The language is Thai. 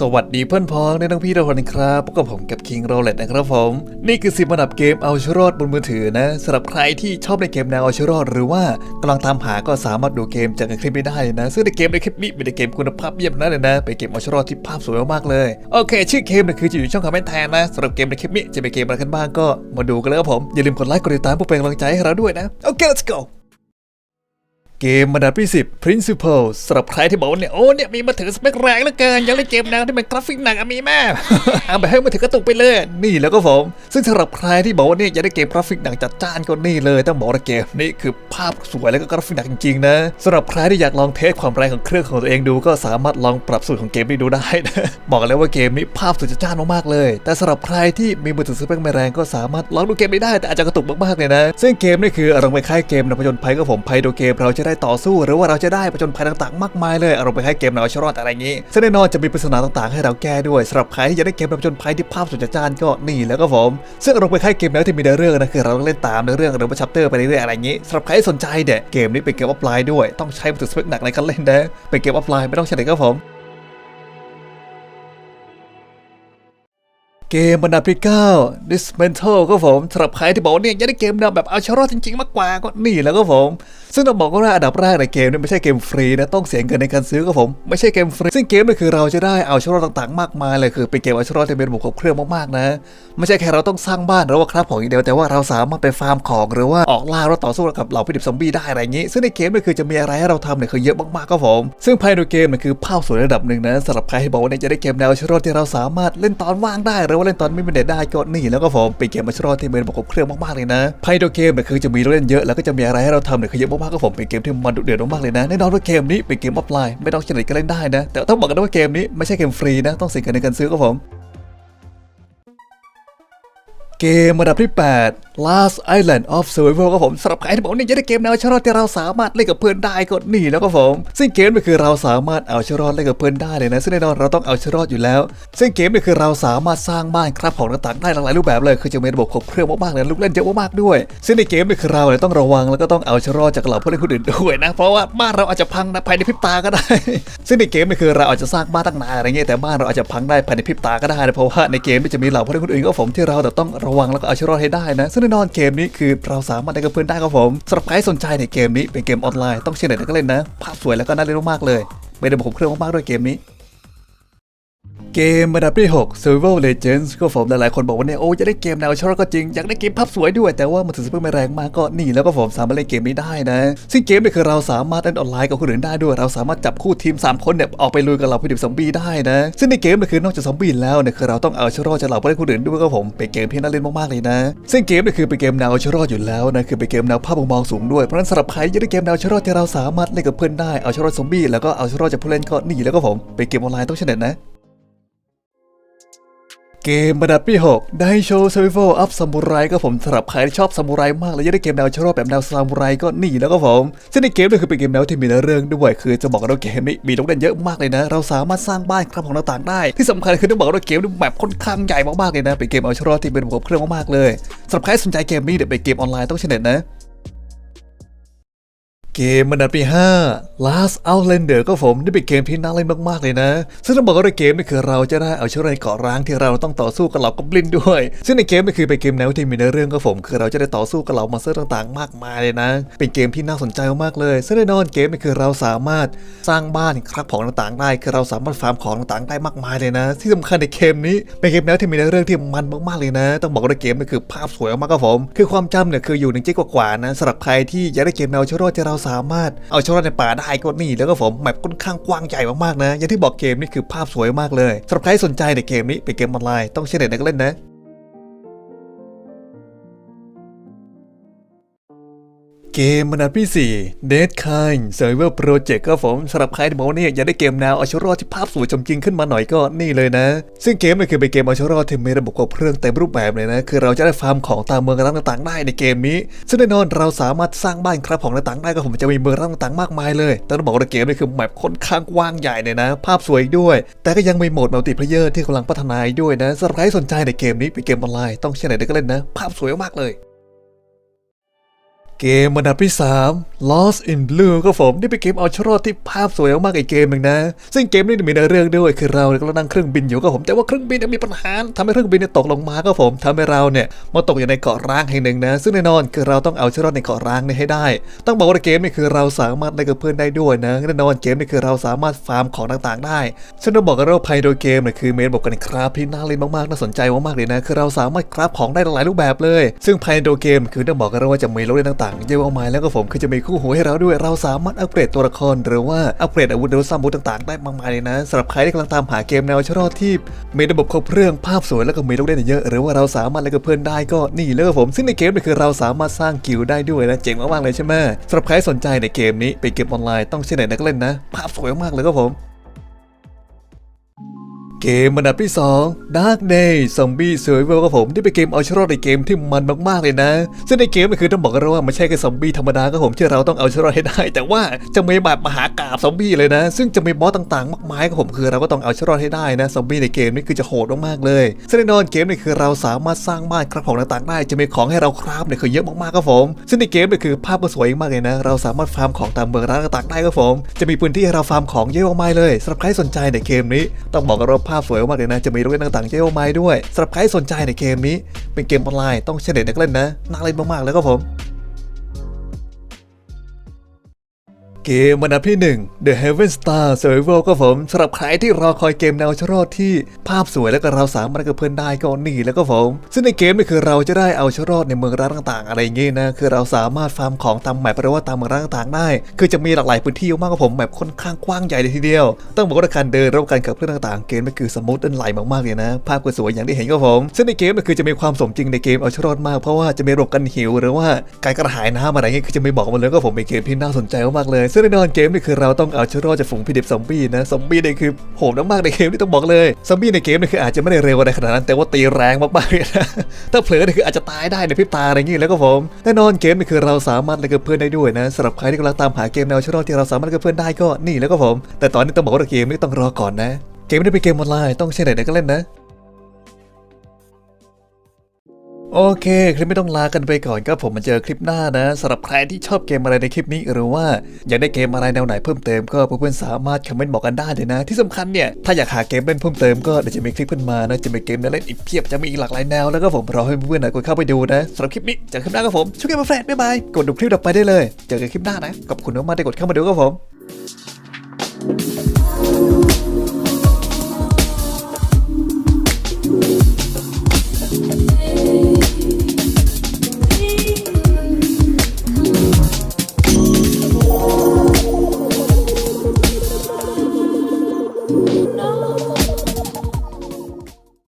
สวัสดีเพื่อนพ้องในทั้งพี่ทุกคนครับพบกับผมกับ King r o l e t นะครับผม นี่คือสิบอันดับเกมเอาชรอดบนมือถือนะสำหรับใครที่ชอบในเกมแนวเอาชรอดหรือว่ากำลังตามหาก็สามารถดูเกมจากในคลิปนี้ได้นะ ซึ่งในเกมในคลิปนี้เป็นเกมคุณภาพเยี่ยมนั่นเลยนะเป็นเกมเอาชรอดที่ภาพสวยมากๆเลยโอเค ชื่อเกมเนี่ยคือจะอยู่ช่องคอมเมนต์แทนนะสำหรับเกมในคลิปนี้จะเป็นเกมอะไรกันบ้างก็มาดูกันเลยครับผมอย่าลืมกดไลค์กดติดตามเพื่อเป็นกำลังใจให้เราด้วยนะโอเค let's go เกมอันดับที่10 Principle สำหรับใครที่บอกว่าเนี่ยโอ้เนี่ยมีมาถือสเปคแรงเหลือเกินอยากเล่นเกมแนวที่เป็นกราฟิกหนักอมีแม่เอาไปให้มาถือกระตุกไปเลย นี่แล้วก็ผม ซึ่งสำหรับใครที่บอกว่าเนี่ยอยากได้เกมกราฟิกหนักจัดจ้านก็นี่เลยต้องบอกว่าเกมนี้คือภาพสวยแล้วก็กราฟิกหนักจริงๆนะสำหรับใครที่อยากลองเทสความแรงของเครื่องของตัวเองดู ก็สามารถลองปรับสูตรของเกมนี้ดูได้นะบอกเลยว่าเกมนี้ภาพสวยจัดจ้านมากๆเลย แต่สำหรับใครที่มีมือถือสเปคไม่แรงก็สามารถลองดูเกมนี้ได้แต่อาจจะกระตุกมากๆเลยนะ ซึ่งเกมนี่คืออารมณ์คล้ายเกมในผจญภัยก็ผมภัยโดเกมเราจะได้ต่อสู้ หรือว่าเราจะได้ผจนภัยต่างๆ มากมายเลยอารมณ์คล้ายเกมแนวเราชีวิตรอดอะไรอย่างนี้ซึ่งแน่นอนจะมีปริศนาต่างๆ ให้เราแก้ด้วยสำหรับใครที่อยากได้เกมแนวผจนภัยที่ภาพสวยจัดจ้านก็นี่แล้วก็ผมซึ่งอารมณ์คล้ายเกมแนวที่มีเนื้อเรื่องนะคือเราต้องเล่นตามเนื้อเรื่องหรือว่าชัปเตอร์ไปเรื่อยๆอะไรอย่างนี้สำหรับใครที่สนใจเด็กเกมนี้เป็นเกมออฟไลน์ด้วยต้องใช้มือถือสเปคหนักในการเล่นนะเป็นเกมออฟไลน์ไม่ต้องใช้เด็กครับผม เกมอันดับที่9 Dismantle ก็ผมสำหรับใครที่บอกว่าเนี่ยอยากได้เกมแนวแบบเอาชรอดจริงๆ มากกว่าก็นี่แล้วก็ผม ซึ่งต้องบอกว่าอันดับแรกในเกมเนี่ยไม่ใช่เกมฟรีนะต้องเสียเงินในการซื้อก็ผม ไม่ใช่เกมฟรี ซึ่งเกมนี่คือเราจะได้เอาชรอดต่างๆ มากมายเลยคือเป็นเกมเอาชรอดที่เป็นระบบครบเครื่องมากๆนะ ไม่ใช่แค่เราต้องสร้างบ้านหรือว่าคราฟของอย่างเดียวแต่ว่าเราสามารถไปฟาร์มของหรือว่าออกล่าแล้วต่อสู้กับเหล่าพิดิบซอมบี้ได้อะไรอย่างนี้ ซึ่งในเกมนี่คือจะมีอะไรให้เราทำเนี่ยคือเยอะมากๆก็ผมซึ่งภายในเกมเนี่คือภาพสวยระดับหนึ่งนะสำหรับใครที่บอกว่าเนี่ยจะได้เกมแนวชรอดที่เราสามารถเล่นตอนว่างได้หรือว่าเล่นตอนไม่เป็นเด็ดได้ก็นี่แล้วก็ผมเป็นเกมมาชรอดที่เป็นระบบครบเครื่องมากๆเลยนะไพโดเกมเนี่ยคือจะมีเล่นเยอะแล้วก็จะมีอะไรให้เราทำเนี่ยคือเยอะมากๆก็ผมเป็นเกมที่มันดุเดือดมากๆเลยนะแน่นอนว่าเกมนี้เป็นเกมออฟไลน์ไม่ต้องเฉลยก็เล่นได้นะ แต่ต้องบอกกันว่าเกมนี้ไม่ใช่เกมฟรีนะต้องเสียเงินในการซื้อก็ผมเกมระดับที่ 8 Last Island of Survival ก็ผมสำหรับใครที่บอกนี่ยจะได้เกมแนวเอาชรอดที่เราสามารถเล่นกับเพื่อนได้ก็นี่แล้วก็ผม ซึ่งเกมนี่คือเราสามารถเอาชรอดเล่นกับเพื่อนได้เลยนะซึ่งแน่นอนเราต้องเอาชรอดอยู่แล้ว ซึ่งเกมนี่คือเราสามารถสร้างบ้านครับของต่างๆได้หลากหลายรูปแบบเลยคือจะมีระบบครบเครื่องมากๆเลยลูกเล่นเยอะมากๆด้วย ซึ่งในเกมนี่คือเราเนี่ยต้องระวังแล้วก็ต้องเอาชรอดจากเหล่าผู้เล่นคนอื่นด้วยนะเพราะว่าบ้านเราอาจจะพังนะภายในพริบตาก็ได้ ซึ่งในเกมนี่คือเราอาจจะสร้างบ้านตั้งนานอะไรเงี้ยแต่บ้านเราอาจจะพังได้ภายในพริบตาก็ได้นะเพราะว่าในเกมนี่จะมีเหล่าผู้เล่นคนอื่นก็ผมที่เราแต่ต้องระวังแล้วก็เอาชรอดให้ได้นะซึ่งน่นอนเกมนี้คือเราสามารถได้กับเพื่อนได้ครับผมสำหรับใครสนใจในเกมนี้เป็นเกมออนไลน์ต้องเชื่อเน็ตก็เล่นนะภาพสวยแล้วก็น่าเล่นมากๆเลย ไม่ได้บอกผมเครื่องมากๆด้วยเกมนี้ เกมอันดับที่ 6 Survival Legends ก็ผมหลายๆคนบอกว่าเนี่ยโอ้จะได้เกมแนวชอบก็จริง อยากได้เกมภาพสวยด้วย แต่ว่ามันถือสเปคไม่แรงมากก็นี่แล้วก็ผมสามารถเล่นเกมนี้ได้นะ ซึ่งเกมนี่คือเราสามารถเล่นออนไลน์กับคนอื่นได้ด้วย เราสามารถจับคู่ทีม 3 คนเนี่ยออกไปลุยกับเหล่าผู้ดิบซอมบี้ได้นะ ซึ่งในเกมนี่คือนอกจากซอมบี้แล้วเนี่ยคือเราต้องเอาชรอดจากเหล่าผู้เล่นคนอื่นด้วยก็ผมเป็นเกมที่น่าเล่นมากๆเลยนะ ซึ่งเกมนี่คือเป็นเกมแนวเอรอดอยู่แล้วนะคือเป็นเกมแนวภาพมุมมองสูงด้วยเพราะฉะนั้นสำหรับใครที่ได้เกมแนวชรอดที่เราสามารถเล่นกับเพื่อนได้เอาชรอดซอมบี้แล้วก็เอาชรอดจากผู้เล่นก็นี่แล้วก็ผมเป็นเกมออนไลน์ต้องเฉนนะ เกมระดับที่6ได้โชว์ Survival of Samurai ก็ผมสำหรับใครที่ชอบซามูไรมากเลยอยากได้เกมแนวชอบแบบแนวซามูไรก็นี่แล้วก็ผมซึ่งในเกมนี่คือเป็นเกมแนวที่มีเนื้อเรื่องด้วยคือจะบอกว่าเกมนี้มีลูกเล่นเยอะมากเลยนะ เราสามารถสร้างบ้านครับของต่างได้ ที่สำคัญคือต้องบอกว่าเกมนี้แบบค่อนข้างใหญ่มากๆเลยนะเป็นเกมเอาชรอที่เป็นระบบเครื่องมากๆเลยสำหรับใครสนใจเกมนี้เดี๋ยวเป็นเกมออนไลน์ต้องเชนเน็ตนะ เกมอันดับที่5 Last Outlander ก็ผมนี่เป็นเกมที่น่าเล่นมาก ๆ เลยนะ ซึ่งต้องบอกว่าในเกมนี่คือเราจะได้เอาเชื้อในเกาะร้างที่เราต้องต่อสู้กับเหล่ากบลินด้วย ซึ่งในเกมนี่คือเป็นเกมแนวที่มีเนื้อเรื่องก็ผมคือเราจะได้ต่อสู้กับเหล่ามอนสเตอร์ต่างๆ มากมายเลยนะ เป็นเกมที่น่าสนใจมากเลย ซึ่งแน่นอนเกมนี่คือเราสามารถสร้างบ้านครับของต่างๆได้ คือเราสามารถฟาร์มของต่างๆได้มากมายเลยนะ ที่สำคัญในเกมนี้เป็นเกมแนวที่มีเนื้อเรื่องที่มันมากๆเลยนะ ต้องบอกว่าในเกมนี่คือภาพสวยมากๆครับผม คือความจำเนี่ยคืออยู่หนึ่งจิกกว่าๆนะสำหรับใครที่อยากได้เกมแนวชโรที่เราสามารถเอาชโรในป่าได้ก็นี่แล้วก็ผมแมปค่อนข้างกว้างใหญ่มากๆนะ อย่างที่บอกเกมนี่คือภาพสวยมากเลยสำหรับใครสนใจในเกมนี้เป็นเกมออนไลน์ต้องเชื่อเน็ตก็เล่นนะ เกมอันดับที่ 4 Dead Kind Survival Project ก็ผมสำหรับใครที่บอกว่าเนี่ยอยากได้เกมแนวเอาชรอที่ภาพสวยจริงขึ้นมาหน่อยก็นี่เลยนะ ซึ่งเกมมันคือเป็นเกมเอาชรอที่มีระบบควบเครื่องเต็มรูปแบบเลยนะ คือเราจะได้ฟาร์มของตามเมืองต่างๆ ได้ในเกมนี้ ซึ่งแน่นอนเราสามารถสร้างบ้านครับของต่างๆได้ก็ผมจะมีเมืองร้างต่างๆมากมายเลยแต่ต้องบอกว่าเกมนี่คือแมปค่อนข้างกว้างใหญ่เลยนะ ภาพสวยด้วย แต่ก็ยังมีโหมดมัลติเพลเยอร์ที่กำลังพัฒนาด้วยนะสำหรับใครสนใจในเกมนี้เป็นเกมออนไลน์ต้องเชื่อไหนก็เล่นนะ ภาพสวยมากเลย เกมอันดับที่ 3 Lost in Blue ก็ผมนี่เป็นเกมเอาชรอดที่ภาพสวยมากอีกเกมหนึ่งนะ ซึ่งเกมนี้มีในเรื่องด้วยคือเรากำลังนั่งเครื่องบินอยู่ก็ผมแต่ว่าเครื่องบินเนี่ยมีปัญหาทำให้เครื่องบินเนี่ยตกลงมาก็ผมทำให้เราเนี่ยมาตกอยู่ในเกาะร้างแห่งหนึ่งนะ ซึ่งแน่นอนคือเราต้องเอาชรอดในเกาะร้างนี้ให้ได้ ต้องบอกว่าเกมนี่คือเราสามารถได้กับเพื่อนได้ด้วยนะแน่นอนเกมนี่คือเราสามารถฟาร์มของต่างๆ ได้ซึ่งต้องบอกกันว่าภายโดยเกมเนี่ยคือเมนบอกกันครับที่น่าเล่นมากๆน่าสนใจมากๆเลยนะคือเราสามารถคราฟของได้หลายรูปแบบเลย ซึ่งภายในตัวเกมคือต้องบอกกันว่าจะมีรถเล่นต่างๆ เยอะมากมายแล้วก็ผมคือจะมีคู่หูให้เราด้วยเราสามารถอัปเกรดตัวละคร หรือว่าอัปเกรดอาวุธหรือว่าซัมบูต่างๆ ได้มากมายเลยนะสำหรับใครที่กำลังตามหาเกมแนวชรอดที่มีระบบครบเครื่องภาพสวยแล้วก็มีลูกเล่นเยอะหรือว่าเราสามารถเล่นกับเพื่อนได้ก็นี่เลยครับผมซึ่งในเกมนี่คือเราสามารถสร้างกิลด์ได้ด้วยนะเจ๋งมากๆเลยใช่ไหมสำหรับใครสนใจในเกมนี้เป็นเกมออนไลน์ต้องเช่นไหนนักเล่นนะ ภาพสวยมากเลยครับผม เกมอันดับที่ 2 Dark Day Zombie Survival ครับผมที่เป็นเกมเอาชรอดในเกมที่มันมากๆเลยนะ ซึ่งในเกมก็คือต้องบอกกันว่าไม่ใช่แค่ซอมบี้ธรรมดาครับผมที่เราต้องเอาชรอดให้ได้ แต่ว่าจะมีแบบมหากราบซอมบี้เลยนะ ซึ่งจะมีบอสต่างๆ มากมายครับผมคือเราก็ต้องเอาชรอดให้ได้นะซอมบี้ในเกมนี่คือจะโหดมากๆเลยซึ่งแน่นอนเกมนี่คือเราสามารถสร้างบ้านครับของต่างๆ ได้จะมีของให้เราคราฟเนี่ยคือเยอะมากๆครับผมซึ่งในเกมนี่คือภาพก็สวยมากเลยนะ เราสามารถฟาร์มของตามเมืองร้านต่างๆได้ครับผมจะมีพื้นที่ให้เราฟาร์มของเยอะมากมายเลยสำหรับใครสนใจในเกมนี้ต้องบอกกันว่าภาพสวยมากเลยนะ จะมีลูกเล่นต่างๆเยอะมากมายด้วยสำหรับใครสนใจในเกมนี้ เป็นเกมออนไลน์ต้องเชนเด็ดนักเล่นนะน่าเล่นมากๆเลยครับผม เกมอันดับที่ 1 The Heaven Star Survival ก็ผมสำหรับใครที่รอคอยเกมแนวชรอดที่ภาพสวยแล้วก็เราสามารถกับเพื่อนได้ก็นี่แล้วก็ผม ซึ่งในเกมนี่คือเราจะได้เอาชรอดในเมืองร้างต่างๆ อะไรอย่างงี้นะคือเราสามารถฟาร์มของตามแมปหรือว่าตามเมืองร้างต่างๆ ได้ คือจะมีหลากหลายพื้นที่มากกว่าผมแบบค่อนข้างกว้างใหญ่เลยทีเดียว ต้องบอกว่าการเดินระหว่างการกับเพื่อนต่างๆ เกมนี่คือสมูทและไหลมากๆเลยนะ ภาพก็สวยอย่างที่เห็นก็ผมซึ่งในเกมนี่คือจะมีความสมจริงในเกมเอาชรอดมากเพราะว่าจะมีระบบกันหิว หรือว่าการกระหายน้ำอะไรเงี้ยคือจะไม่บอกมาเลยก็ผมเป็นเกมที่น่าสนใจมากเลยซึ่งแน่นอนเกมนี่คือเราต้องเอาชรอดจากฝูงพิดิบซอมบี้นะ ซอมบี้เนี่คือโหดมากๆในเกมที่ต้องบอกเลย ซอมบี้ในเกมนี่คืออาจจะไม่ได้เร็วอะไรขนาดนั้น แต่ว่าตีแรงมากๆเลยนะ ถ้าเผลอเนี่ยคืออาจจะตายได้ในพริบตาอะไรอย่างงี้แล้วก็ผม แน่นอนเกมนี่คือเราสามารถเล่นกับเพื่อนได้ด้วยนะสำหรับใครที่กำลังตามหาเกมแนวชรอดที่เราสามารถเล่นกับเพื่อนได้ก็นี่แล้วก็ผม แต่ตอนนี้ต้องบอกว่าเกมนี่ต้องรอก่อนนะ เกมไม่ได้เป็นเกมออนไลน์ต้องใช้ไหนๆก็เล่นนะ โอเคคลิปไม่ต้องลากันไปก่อนครับผมมาเจอคลิปหน้านะสำหรับใครที่ชอบเกมอะไรในคลิปนี้ หรือว่าอยากได้เกมอะไรแนวไหนเพิ่มเติมก็เพื่อนๆสามารถคอมเมนต์บอกกันได้เลยนะ ที่สำคัญเนี่ยถ้าอยากหาเกมเล่นเพิ่มเติมก็เดี๋ยวจะมีคลิปขึ้นมานะจะมีเกมเล่นอีกเพียบจะมีอีกหลากหลายแนวแล้วก็ผมรอให้เพื่อนๆน่อยกดเข้าไปดูนะสำหรับคลิปนี้เจอคลิปหน้าครับผมช่วยกันมาแฟนบ๊ายบายกดดูคลิปต่อไปได้เลย เจอกันคลิปหน้านะขอบคุณมากๆที่กดเข้ามาดูครับผม